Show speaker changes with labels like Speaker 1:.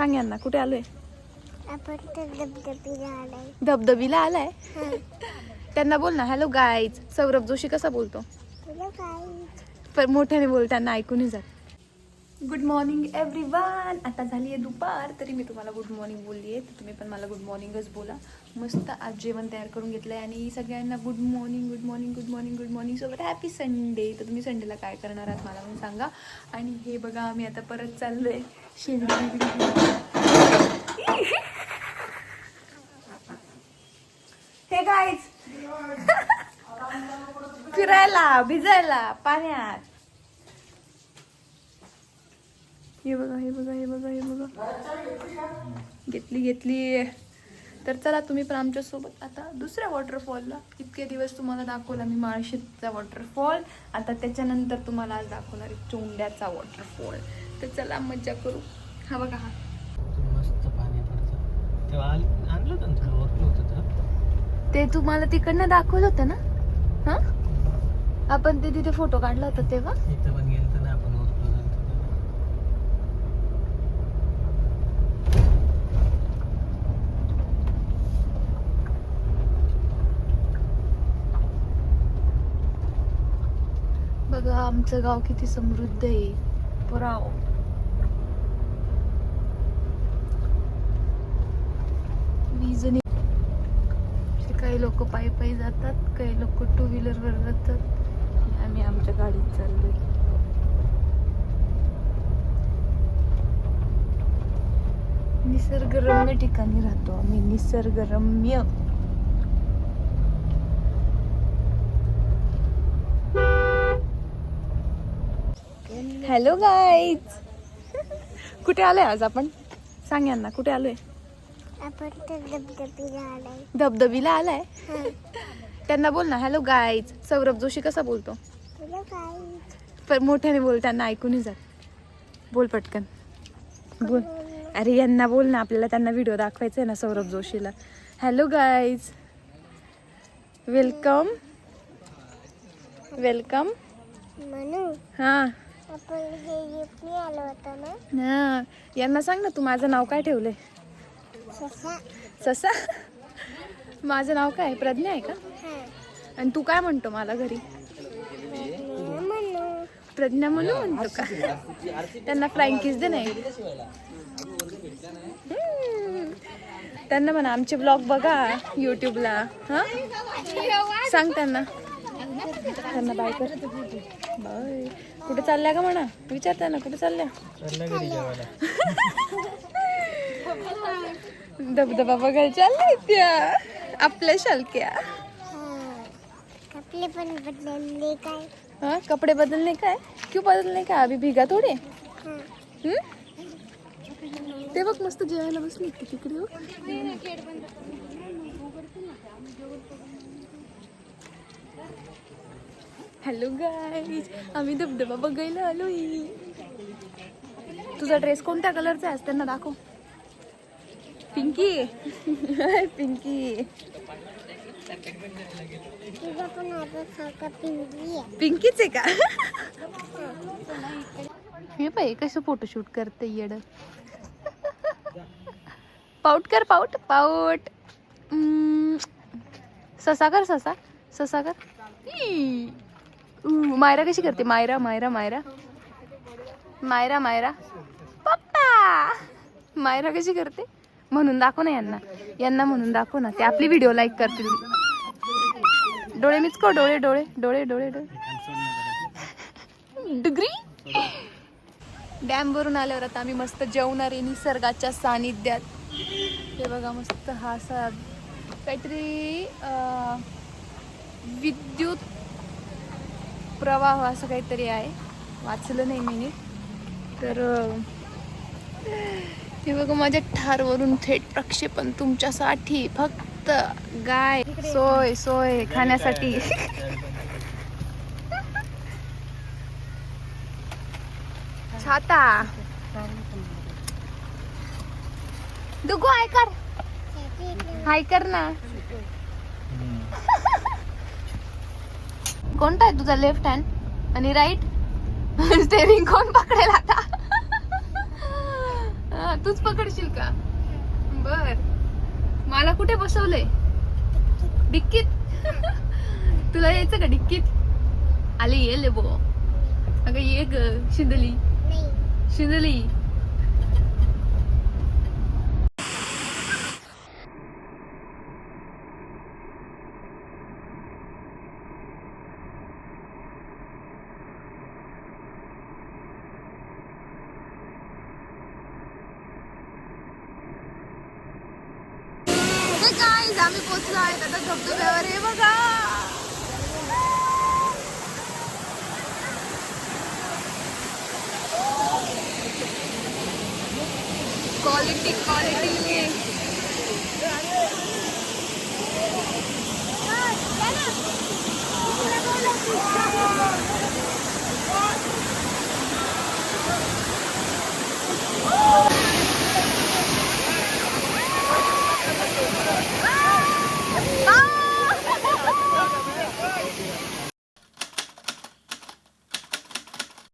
Speaker 1: सांग यांना कुठे आलोय?
Speaker 2: आपण तर धबधबीला आलाय.
Speaker 1: धबधबीला आलाय. त्यांना बोल ना हॅलो गाईज सौरभ जोशी कसा बोलतो?
Speaker 2: तुला काय
Speaker 1: पर मोठ्याने बोल त्यांना ऐकूनही जात गुड मॉर्निंग एव्हरी वन आता झाली आहे दुपार तरी मी तुम्हाला गुड मॉर्निंग बोलली आहे तर तुम्ही पण मला गुड मॉर्निंगच बोला. मस्त आज जेवण तयार करून घेतलं आहे आणि सगळ्यांना good morning good morning good morning good morning सोबत हॅपी संडे तर तुम्ही संडेला काय करणार आहात मला पण सांगा. आणि हे बघा आम्ही आता परत चाललो आहे शिर्डी हे गाईज फिरायला भिजायला पाण्यात. हे बघा हे बघा हे बघा हे बघा. घेतली घेतली. तर चला तुम्ही पण आमच्यासोबत आता दुसऱ्या वॉटरफॉलला इतके दिवस तुम्हाला दाखवला मी माळशेतचा वॉटरफॉल आता त्याच्यानंतर तुम्हाला आज दाखवणार आहे चोंड्याचा वॉटरफॉल तर चला मज्जा करू. हा बघा हा.
Speaker 3: मस्त पाणी पडतं तेव्हा आणलं होतं ना
Speaker 1: ते तुम्हाला तिकडनं दाखवलं होतं ना? हा? आपण ते तिथे फोटो काढला होता तेव्हा
Speaker 3: इथं पण गेलं ना आपण ओळखलं होतं तेव्हा.
Speaker 1: बघा आमचं गाव किती समृद्ध आहे. पुराव. वीजने काही लोक पायी पायी जातात काही लोक टू व्हीलरवर जातात आम्ही आमच्या गाडीत चाललोय. निसर्गरम्य ठिकाणी राहतो आम्ही निसर्गरम्य. हॅलो गाईज कुठे आलोय आज आपण? सांग यांना कुठे आलोय?
Speaker 2: आपण तर धबधबीला आलाय
Speaker 1: धबधबीला आलाय. त्यांना बोल ना. हॅलो गाईज सौरभ जोशी कसा बोलतो? पर मोठ्याने बोल त्यांना ऐकूनही जात बोल पटकन. बोल. अरे यांना बोल ना. आपल्याला त्यांना व्हिडिओ दाखवायचा आहे ना सौरभ जोशीला. हॅलो गाईज वेलकम वेलकम
Speaker 2: म्हणू
Speaker 1: हां.
Speaker 2: ना?
Speaker 1: यांना सांग ना तू माझं नाव काय ठेवलंय?
Speaker 2: ससा.
Speaker 1: ससा? माझं नाव काय? प्रज्ञा आहे का?
Speaker 2: हा.
Speaker 1: आणि तू काय म्हणतो मला घरी?
Speaker 2: म्हणू.
Speaker 1: प्रज्ञा म्हणून म्हणतो का? त्यांना किस दे नाही. त्यांना म्हणा आमचे ब्लॉग बघा युट्यूबला हा? सांग त्यांना. त्यांना बाय कर. बाय कुठे चालल्या का म्हणा? विचार त्यांना कुठे चालल्या? धबधबा बघायला चालल्या त्या आपल्या शालक्या.
Speaker 2: हा कपडे पण बदलले काय?
Speaker 1: हाँ? कपड़े बदलने का है क्यों बदलने का है? अभी भीगा थोडे?
Speaker 2: हा.
Speaker 1: हम्म? ते बघ मस्त जेवायला बसली तिकडे हो. हॅलो गाईज आम्ही धबधबा बघायला आलोय. तुझा ड्रेस कोणत्या कलरचा आहे? त्यांना दाखव. पिंकी पिंकी पिंकीच आहे का? हे बाई कसं फोटोशूट करते येड. पाऊट कर पाऊट पाऊट mm. ससा कर ससा. ससा कर मायरा कशी करते? मायरा मायरा मायरा. मायरा मायरा. पप्पा! मायरा कशी करते? म्हणून दाखव ना यांना. यांना म्हणून दाखव ना. ते आपली व्हिडिओ लाईक करतील. डोळे मिचको डोळे डोळे डोळे डोळे डोळे. डिग्री? डॅम वरून आल्यावर आता आम्ही मस्त जेवणार आहे निसर्गाच्या सानिध्यात. हे बघा मस्त हा असा काहीतरी विद्युत प्रवाह असं काहीतरी आहे. वाचलं नाही मी. तर हे बघा माझ्या ठारवरून थेट प्रक्षेपण तुमच्यासाठी. फक्त गाय सोय सोय खाण्यासाठी. छाता. दुगो हाय कर. हाय कर ना. कोणता आहे तुझा लेफ्ट हँड आणि राईट स्टेरिंग कोण पकडेल आता? तूच पकडशील का? बर. मला कुठे बसवलंय? डिक्कीत? तुला यायचं का डिक्कीत? आले ये ले बो अगं ये ग शिंदली.
Speaker 2: नाही.
Speaker 1: शिंदली. काय आम्ही पोचलो आहेत आता धबधब्यावर हे बघा.